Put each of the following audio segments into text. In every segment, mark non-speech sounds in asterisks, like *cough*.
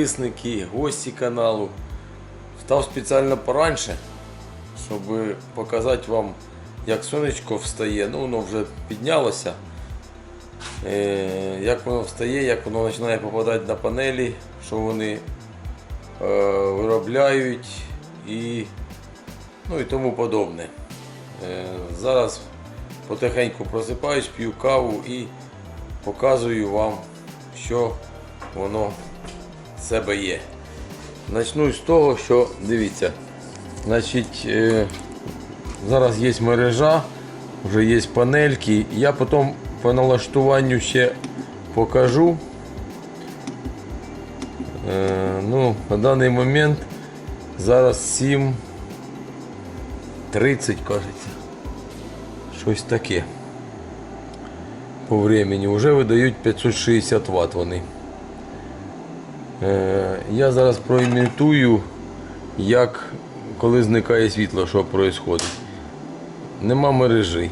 підписники, гості каналу. Став спеціально пораньше, щоб показати вам, як сонечко встає. Ну, воно вже піднялося. Е, як воно встає, як воно починає попадати на панелі, що вони е, виробляють і, ну, і тому подобне. Е, зараз потихеньку просипаюсь, п'ю каву і показую вам, що воно себе є. Начну з того, що дивіться, значить, е, зараз є мережа, вже є панельки. Я потім по налаштуванню ще покажу. Е, ну, на даний момент зараз 7.30 кажеться. Щось таке. По времени. Вже видають 560 Вт вони. Е, я зараз проімітую, як коли зникає світло, що відбувається. Нема мережі.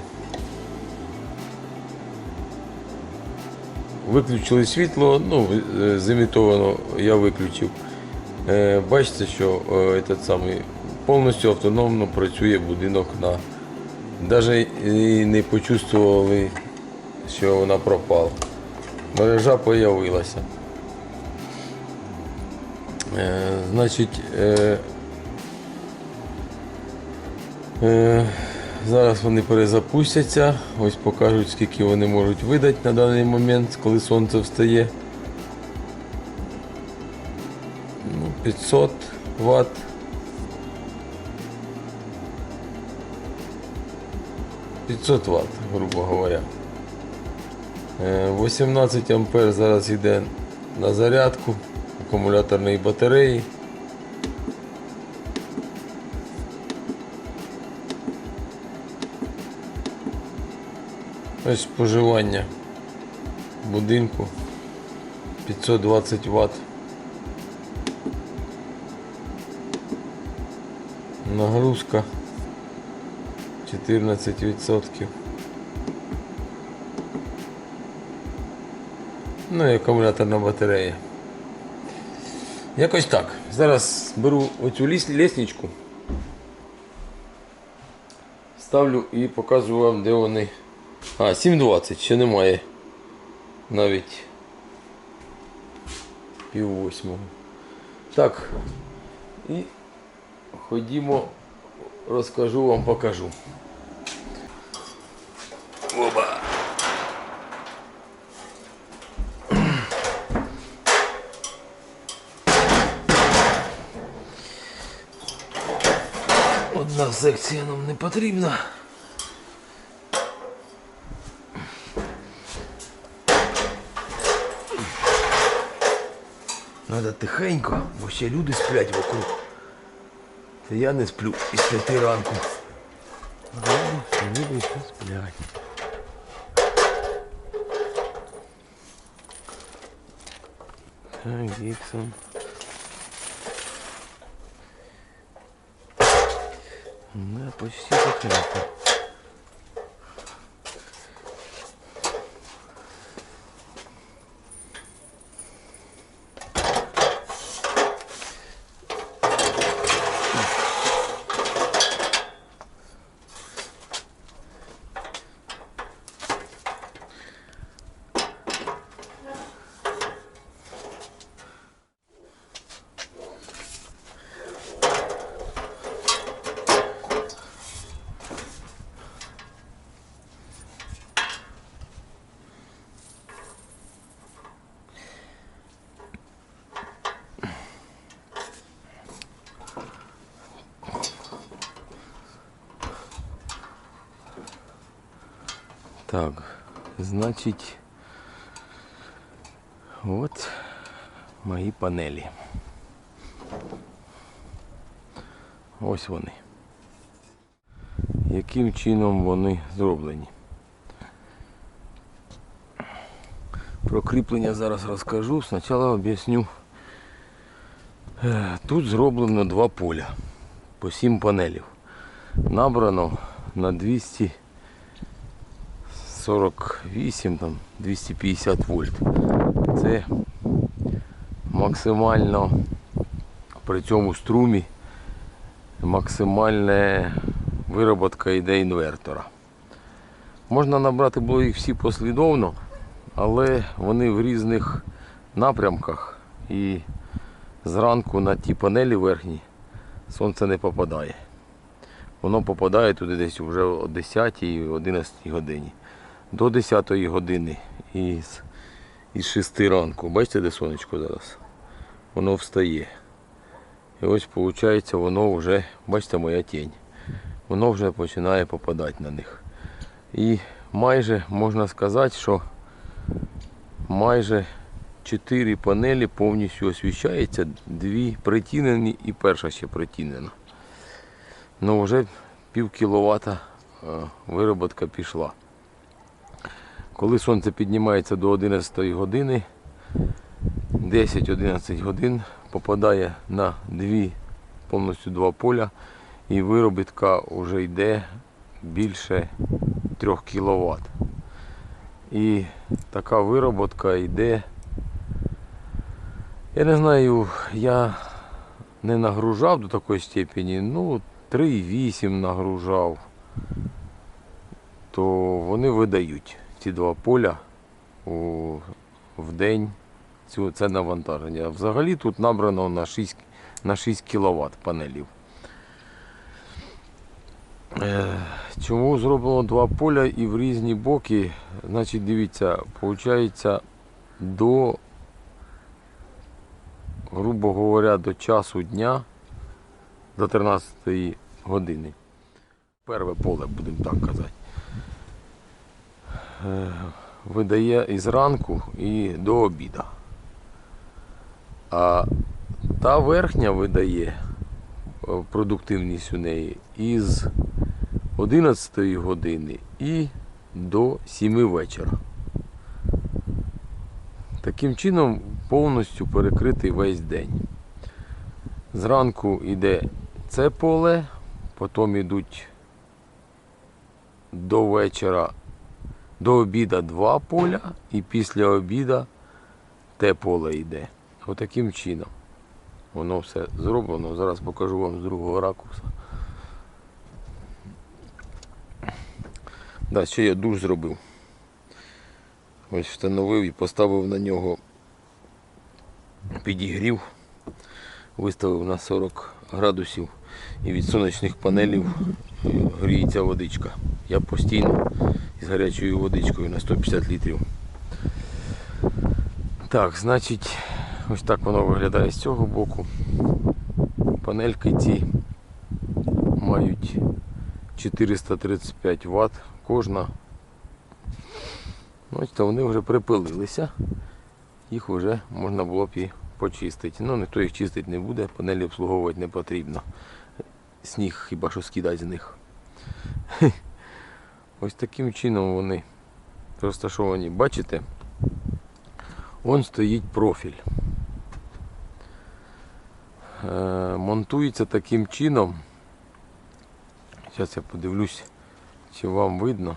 Виключили світло, ну, е, зімітовано я виключив. Е, Бачите, що этот самий, повністю автономно працює будинок на. Навіть і не почувствували, що вона пропала. Мережа з'явилася. Е, значить, е, е, зараз вони перезапустяться. Ось покажуть, скільки вони можуть видати на даний момент, коли сонце встає. Ну, 500 Вт. П'ятсот Вт, грубо говоря. Е, 18 ампер зараз йде на зарядку акумуляторної батареї. Ось споживання будинку 520 Вт. Нагрузка 14%. Ну і акумуляторна батарея. Якось так. Зараз беру оцю лісничку, ставлю і показую вам, де вони. А, 7.20, ще немає. Навіть пів восьмого. Так. І ходімо, розкажу вам, покажу. Оба. Одна секція нам не потрібна. Надо тихенько, бо ще люди сплять вокруг. Це я не сплю із п'яти ранку. Люди ще сплять. Так, Діксон. Да, почти закрыто. Так, значить, от мої панелі. Ось вони. Яким чином вони зроблені? Про кріплення зараз розкажу. Спочатку об'ясню. Е, Тут зроблено два поля по 7 панелів. Набрано на 248 там 250 вольт. Це максимально при цьому струмі максимальна вироботка йде інвертора. Можна набрати було їх всі послідовно, але вони в різних напрямках і зранку на ті панелі верхні сонце не попадає. Воно попадає туди десь вже о 10-11 годині. До 10 години із, із 6 ранку. Бачите, де сонечко зараз? Воно встає. І ось виходить, воно вже, бачите, моя тінь. Воно вже починає попадати на них. І майже можна сказати, що майже 4 панелі повністю освіщаються, дві притінені і перша ще притінена. Ну вже пів кіловата е, вироботка пішла. Коли сонце піднімається до 11 години, 10-11 годин попадає на дві, повністю два поля і виробітка вже йде більше 3 кВт. І така вироботка йде. Я не знаю, я не нагружав до такої степені, ну 3,8 нагружав, то вони видають ці два поля у, в день цю, це навантаження. Взагалі тут набрано на 6, на 6 кВт панелів. Е, Чому зроблено два поля і в різні боки? Значить, дивіться, виходить до, грубо говоря, до часу дня, до 13 години. Перше поле, будемо так казати. Е, Видає із ранку і до обіду. А та верхня видає е, продуктивність у неї із 11 години і до 7 вечора. Таким чином повністю перекритий весь день. Зранку йде це поле, потім йдуть до вечора, до обіда два поля і після обіда те поле йде. Отаким чином. Воно все зроблено. Зараз покажу вам з другого ракурсу. Да, ще я душ зробив. Ось встановив і поставив на нього підігрів. Виставив на 40 градусів і від сонячних панелів е, гріється водичка. Я постійно з гарячою водичкою на 150 літрів. Так, значить, ось так воно виглядає з цього боку. Панельки ці мають 435 Вт кожна. То вони вже припилилися. Їх вже можна було б і почистити. Ну ніхто їх чистити не буде, панелі обслуговувати не потрібно. Сніг хіба що скидати з них. *laughs* Ось таким чином вони розташовані. Бачите? Вон стоїть профіль. Е, Монтується таким чином. Зараз я подивлюсь, чи вам видно.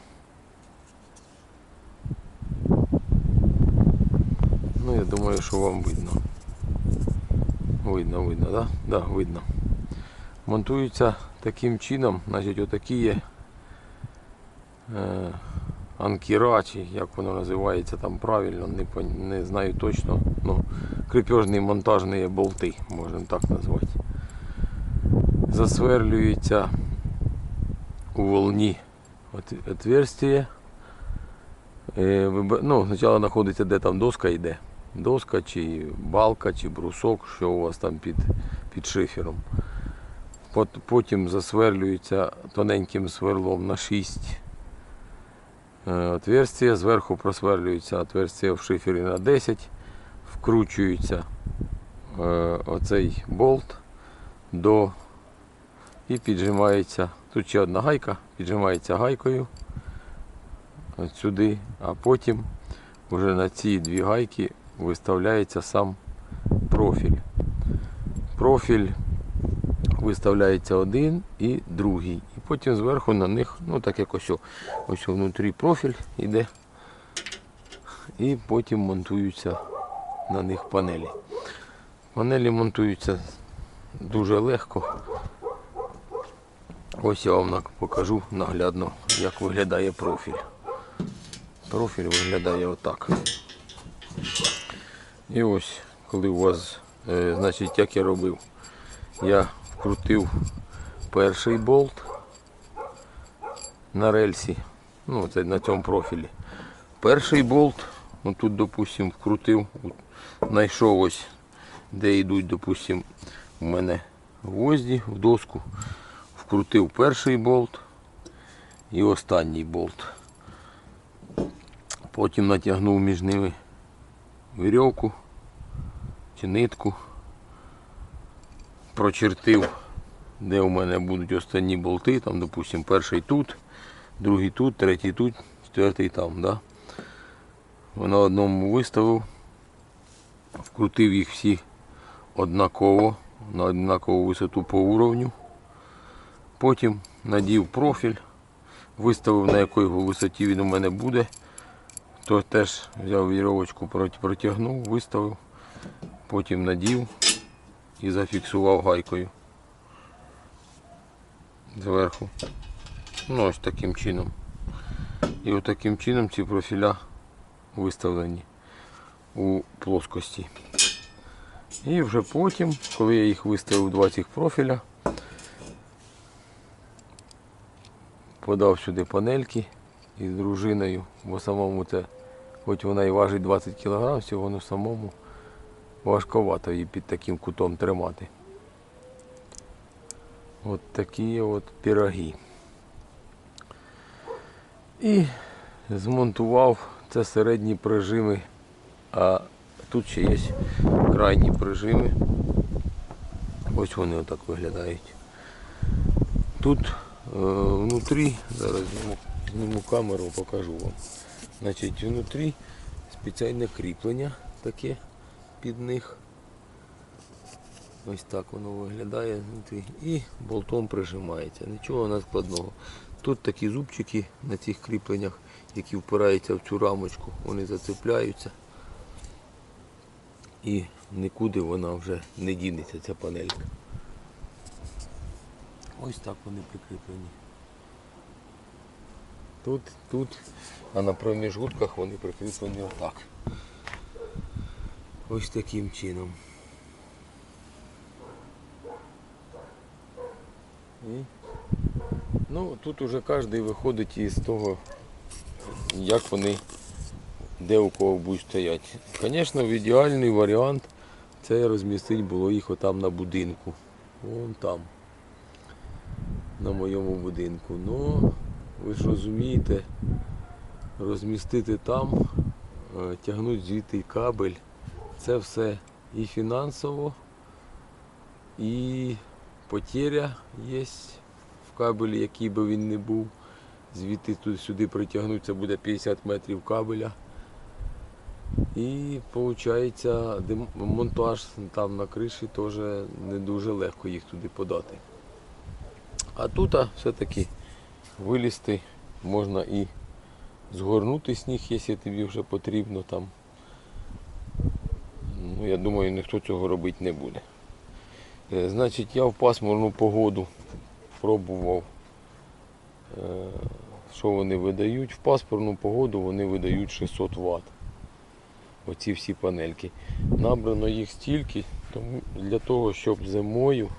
Ну, я думаю, що вам видно. Видно, видно, да? Да, видно. Монтується таким чином, значить отакі є е, анкіра, чи як воно називається там правильно, не, не знаю точно. Ну, крепежні монтажні болти, можна так назвати. Засверлюється у волні от, отверстие. Ну, спочатку знаходиться, де там доска йде. Доска, чи балка, чи брусок, що у вас там під, під шифером. Пот- Потім засверлюється тоненьким сверлом на 6 е, отверстия. Зверху просверлюється отверстие в шифері на 10. Вкручується е, оцей болт до і піджимається. Тут ще одна гайка, піджимається гайкою от сюди, а потім вже на ці дві гайки виставляється сам профіль. Профіль виставляється один і другий. І потім зверху на них, ну так як ось, ось внутрі профіль йде. І потім монтуються на них панелі. Панелі монтуються дуже легко. Ось я вам покажу наглядно, як виглядає профіль. Профіль виглядає отак. І ось, коли у вас, е, значить, як я робив, я вкрутив перший болт на рельсі, ну це на цьому профілі. Перший болт, ну тут, допустим, вкрутив, знайшов ось, де йдуть, допустим, у мене гвозді в доску, вкрутив перший болт і останній болт. Потім натягнув між ними вірьовку чи нитку, прочертив, де у мене будуть останні болти, там, допустим, перший тут, другий тут, третій тут, четвертий там. Да? На одному виставив, вкрутив їх всі однаково, на однакову висоту по уровню. Потім надів профіль, виставив на якій висоті він у мене буде. То теж взяв вірьовочку, протягнув, виставив, потім надів і зафіксував гайкою зверху. Ну ось таким чином. І от таким чином ці профіля виставлені у плоскості. І вже потім, коли я їх виставив два цих профіля, подав сюди панельки із дружиною, бо самому це, хоч вона і важить 20 кг, всього воно самому важковато її під таким кутом тримати. От такі от пироги. І змонтував це середні прижими, а тут ще є крайні прижими. Ось вони отак виглядають. Тут е, внутрі, зараз зніму, зніму камеру, покажу вам. Значить, внутрі спеціальне кріплення таке під них. Ось так воно виглядає. І болтом прижимається. Нічого надскладного. Тут такі зубчики на цих кріпленнях, які впираються в цю рамочку, вони зацепляються. І нікуди вона вже не дінеться, ця панелька. Ось так вони прикріплені. Тут, тут, а на проміжгутках вони прикріплені отак. Ось таким чином. І, ну, тут уже кожен виходить із того, як вони, де у кого будуть стояти. Звісно, ідеальний варіант це розмістити було їх отам на будинку. Вон там. На моєму будинку. Ну, ви ж розумієте, розмістити там, е, тягнути звідти кабель. Це все і фінансово, і потеря є в кабелі, який би він не був. Звідти тут сюди притягнути буде 50 метрів кабеля. І виходить, монтаж там на криші теж не дуже легко їх туди подати. А тут все-таки вилізти можна і згорнути сніг, якщо тобі вже потрібно там. Ну, я думаю, ніхто цього робити не буде. Е, Значить, я в пасмурну погоду пробував, е, що вони видають. В пасмурну погоду вони видають 600 Вт. Оці всі панельки. Набрано їх стільки, тому для того, щоб зимою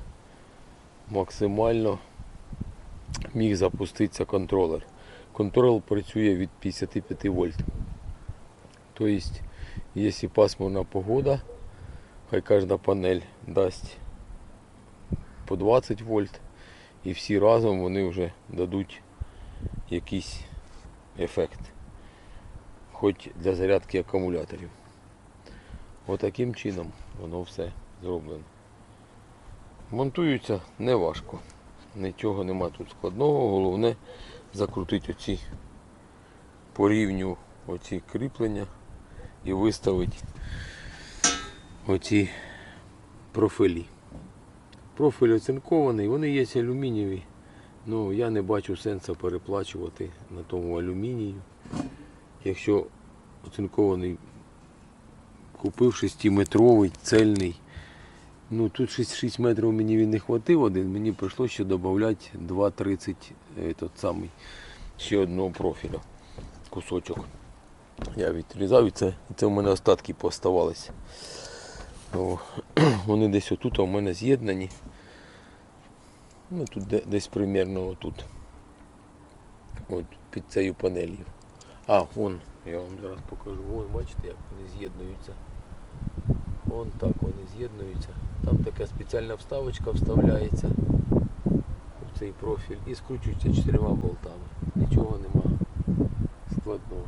максимально міг запуститися контролер. Контролер працює від 55 вольт. Тобто, якщо пасмурна погода, хай кожна панель дасть по 20 вольт і всі разом вони вже дадуть якийсь ефект. Хоч для зарядки акумуляторів. Отаким чином воно все зроблено. Монтуються не важко. Нічого нема тут складного, головне закрутити оці по рівню оці кріплення і виставити оці профілі. Профіль оцинкований, вони є алюмінієві. Ну, я не бачу сенсу переплачувати на тому алюмінію. Якщо оцинкований купив 6-метровий цельний Ну тут 6, 6 метрів мені він не хватив один, мені прийшлося ще додати 2,30 е, самий, ще одного профіля. Кусочок. Я відрізав і це, це в мене остатки поставалися. *clears throat* Вони десь отут, а у мене з'єднані. Ну тут десь примерно отут. От під цією панелью. А, вон, я вам зараз покажу. Вон, бачите, як вони з'єднуються. Вон так вони з'єднуються. Там така спеціальна вставочка вставляється в цей профіль і скручується чотирма болтами. Нічого нема складного.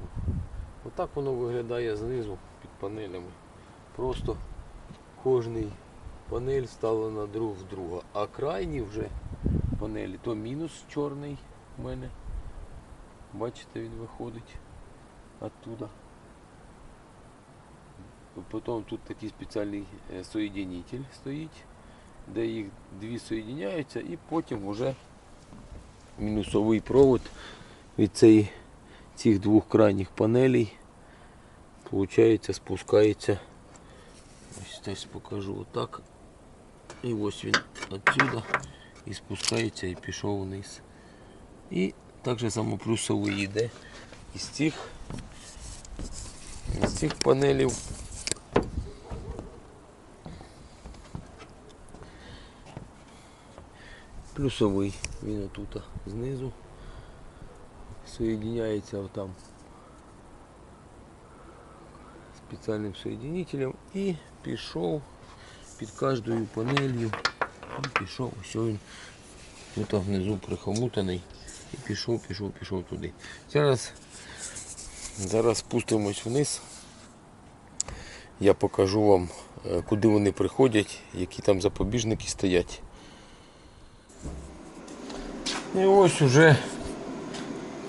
Отак воно виглядає знизу під панелями. Просто кожний панель вставлена друг в друга. А крайні вже панелі, то мінус чорний у мене. Бачите, він виходить оттуда. Потім тут такий спеціальний е, соєдинитель стоїть, де їх дві соєдиняються і потім вже мінусовий провод від цієї, цих двох крайніх панелей получається, спускається. Ось десь покажу отак. І ось він отсюда і спускається і пішов вниз. І так же само плюсовий йде із цих, із цих панелів. Плюсовий, він отут знизу соєдиняється отам спеціальним соєдинителем і пішов під кожною панелью. І пішов, ось він тут внизу прихомутаний. І пішов, пішов, пішов туди. Зараз, зараз спустимось вниз. Я покажу вам, е, куди вони приходять, які там запобіжники стоять. І ось уже,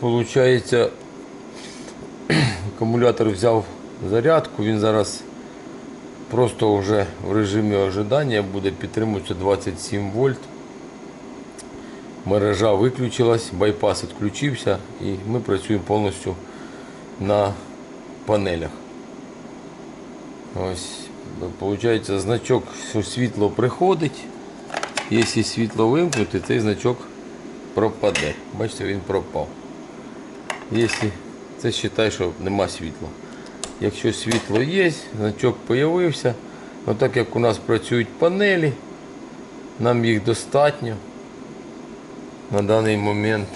виходить, *clears throat* акумулятор взяв зарядку, він зараз просто вже в режимі ожидання буде підтримуватися 27 вольт. Мережа виключилась, байпас відключився і ми працюємо повністю на панелях. Ось, виходить, значок, що світло приходить. Якщо світло вимкнути, цей значок пропаде. Бачите, він пропав. Якщо це вважай, що нема світла. Якщо світло є, значок з'явився. Ну так як у нас працюють панелі, нам їх достатньо. На даний момент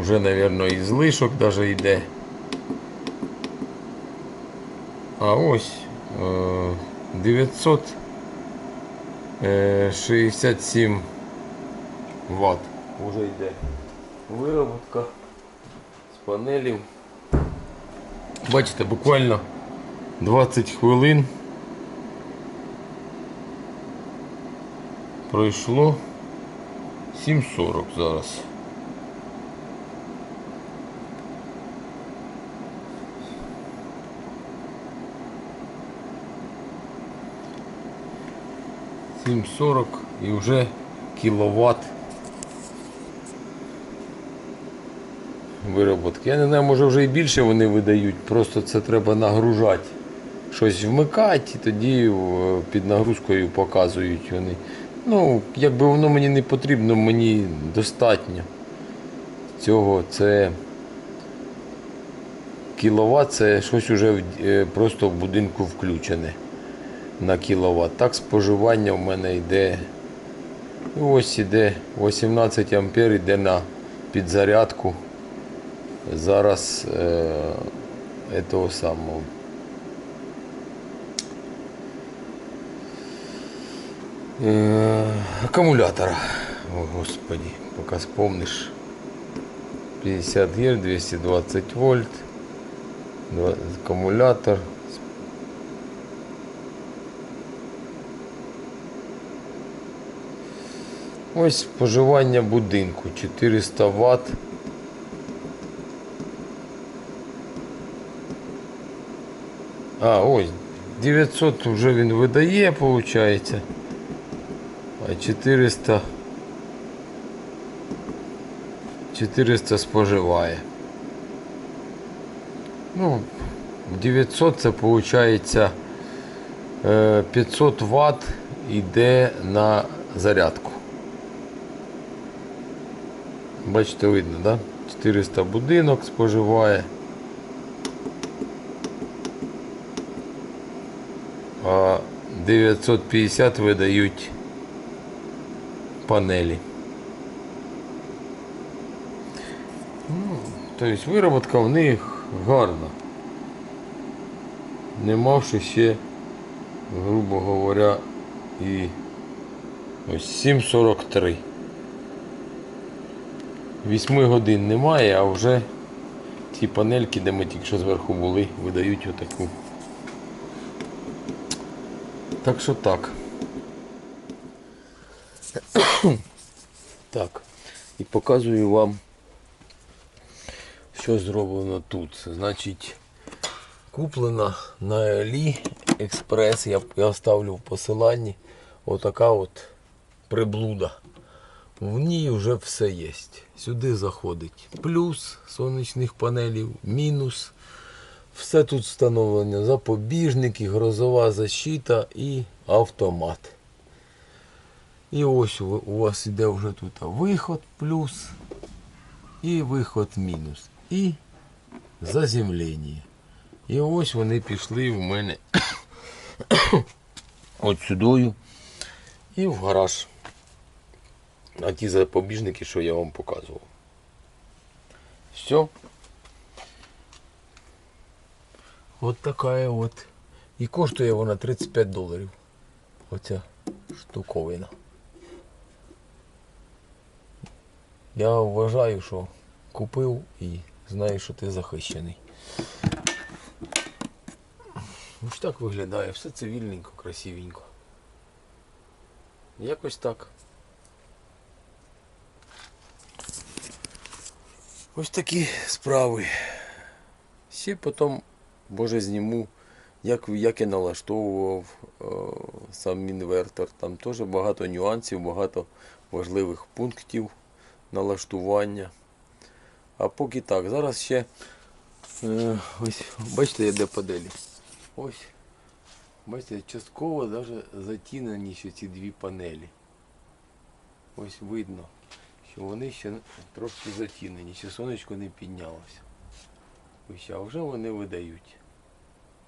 вже, мабуть, і злишок навіть йде. А ось е, 967 Вт вже йде вироботка з панелів. Бачите, буквально 20 хвилин пройшло 7.40 зараз. Сім сорок і вже кіловат вироботки. Я не знаю, може вже і більше вони видають, просто це треба нагружати. Щось вмикати і тоді е, під нагрузкою показують вони. Ну, якби воно мені не потрібно, мені достатньо. Цього це кіловат, це щось вже е, просто в будинку включене на кіловат. Так споживання в мене йде. ну, Ось іде 18 ампер йде на підзарядку. Зараз е, этого самого. Е, аккумулятора. О, господи, пока вспомнишь. 50 Гц, 220 вольт. Аккумулятор. Ось споживання будинку 400 Вт. А, ось 900 вже він видає, виходить. А 400 400 споживає. Ну, 900 це виходить Е, 500 Вт йде на зарядку. Бачите, видно, да? 400 будинок споживає. А 950 видають панелі. Ну, тобто вироботка в них гарна. Не мавши ще, грубо говоря, і ось 7.43. 8 годин немає, а вже ці панельки, де ми тільки що зверху були, видають отаку. Так що так. *coughs* Так. І показую вам, що зроблено тут. Значить, куплена на AliExpress, я, я оставлю в посиланні, отака от приблуда. В ній вже все є. Сюди заходить плюс сонячних панелів, мінус. Все тут встановлено. Запобіжники, грозова защита і автомат. І ось у вас іде вже тут виход плюс і виход мінус. І заземлення. І ось вони пішли в мене *coughs* от сюдою і в гараж. А ті запобіжники, що я вам показував. Все. От така от. І коштує вона 35 доларів. Оця штуковина. Я вважаю, що купив і знаю, що ти захищений. Ось так виглядає, все цивільненько, красивенько. Якось так. Ось такі справи. Ще потім, може, зніму, як, як я налаштовував е, сам інвертор. Там теж багато нюансів, багато важливих пунктів налаштування. А поки так, зараз ще е, ось, бачите, я де паделі. Ось. Бачите, частково навіть затінені ще ці дві панелі. Ось видно, що вони ще трошки затінені, ще сонечко не піднялося. Ось, а вже вони видають.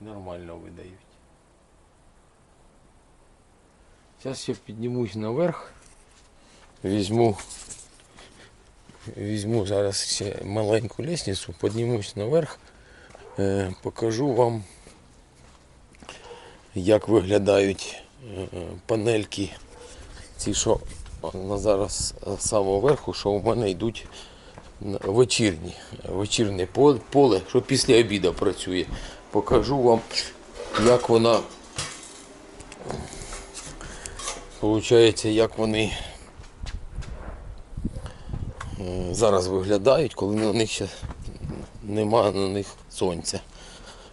Нормально видають. Зараз ще піднімусь наверх. Візьму Візьму зараз ще маленьку лестницю, піднімусь наверх, е, покажу вам, як виглядають е, панельки, ці, що на зараз з самого верху, що у мене йдуть вечірні, вечірнє поле, що після обіду працює. Покажу вам, як вона, виходить, як вони е, зараз виглядають, коли на них ще немає на них сонця.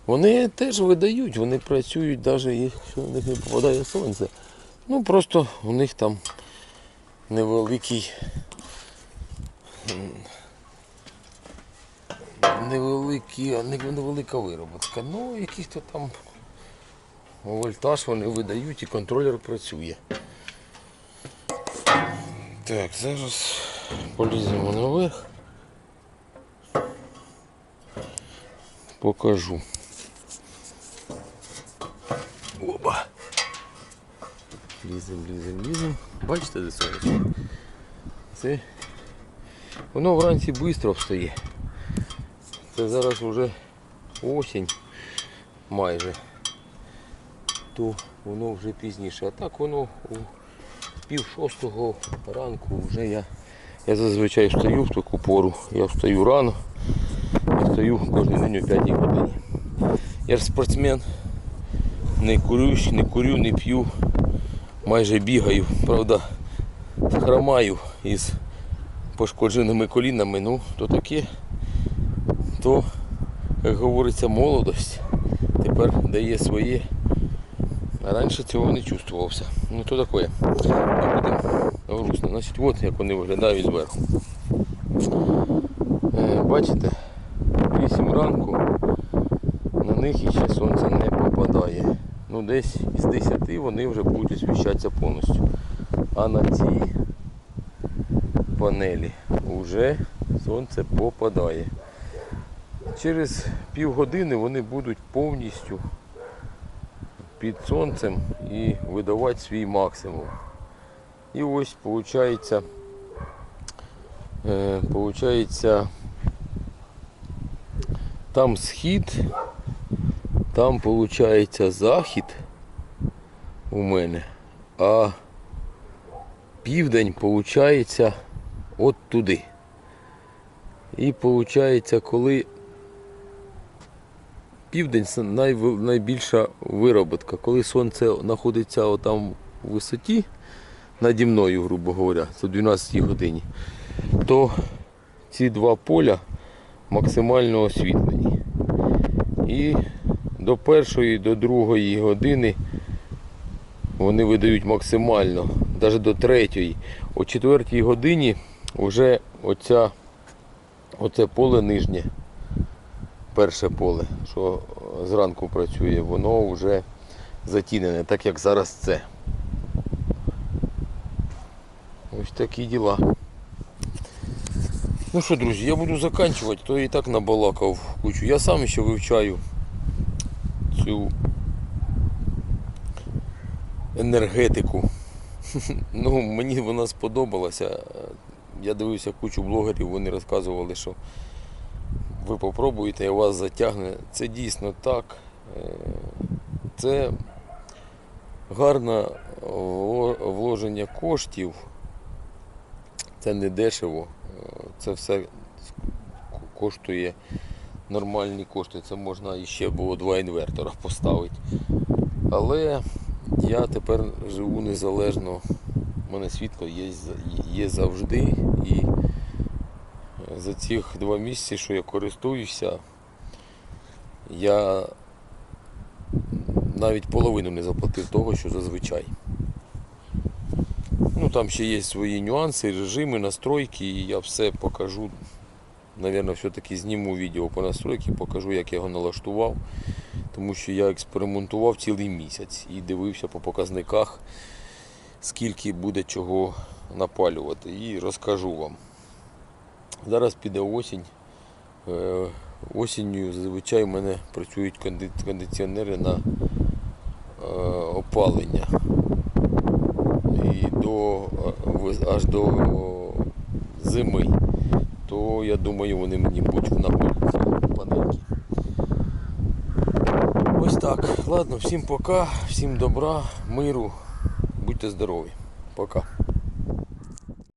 Вони теж видають, вони працюють, навіть якщо на них не попадає сонце. Ну просто у них там невеликий невеликі, невелика вироботка. Ну, яких-то там вольтаж вони видають і контролер працює. Так, зараз поліземо наверх. Покажу. Оба. Лізем, лізем, лізем. Бачите, де сонечко? Це воно вранці швидко встає. Це зараз вже осінь майже. То воно вже пізніше. А так воно у пів шостого ранку вже я. Я зазвичай встаю в таку пору. Я встаю рано. Я встаю кожен день о 5 годині. Я ж спортсмен. Не курю, не курю, не п'ю. Майже бігаю. Правда, хромаю із пошкодженими колінами. Ну, то таке, то, як говориться, молодость тепер дає своє. Раніше цього не чувствувався. Ну то таке. Грустно. Значить, от як вони виглядають зверху. Е, Бачите, 8 ранку на них іще сонце не попадає. ну десь з 10 вони вже будуть освіщатися повністю. А на цій панелі вже сонце попадає. Через півгодини вони будуть повністю під сонцем і видавати свій максимум. І ось виходить, е, получається там схід, там виходить захід у мене, а південь виходить от туди. І виходить, коли південь це найв- найбільша вироботка. Коли сонце знаходиться отам у висоті, наді мною, грубо говоря, це в 12 годині, то ці два поля максимально освітлені. І до першої, до другої години вони видають максимально, навіть до третьої. О четвертій годині вже оця, оце поле нижнє, перше поле, що зранку працює, воно вже затінене, так як зараз це. Ось такі діла. Ну що, друзі, я буду заканчувати, то і так набалакав кучу. Я сам ще вивчаю цю енергетику. *laughs* Ну, мені вона сподобалася. Я дивився кучу блогерів, вони розказували, що ви попробуєте і вас затягне. Це дійсно так. Е, Це гарне вложення коштів. Це не дешево. Е, Це все коштує нормальні кошти. Це можна іще було два інвертора поставити. Але я тепер живу незалежно. У мене світло є, є завжди. І за цих два місяці, що я користуюся, я навіть половину не заплатив того, що зазвичай. Ну там ще є свої нюанси, режими, настройки, і я все покажу. Навірно, все-таки зніму відео по настройки, покажу, як я його налаштував. Тому що я експериментував цілий місяць і дивився по показниках, скільки буде чого напалювати. І розкажу вам. Зараз піде осінь. Е, Осінню зазвичай у мене працюють кондиціонери на е, опалення. І до, е, аж до зими. То я думаю, вони мені будуть в нагоді ці панельки. Ось так. Ладно, всім пока, всім добра, миру, будьте здорові. Пока.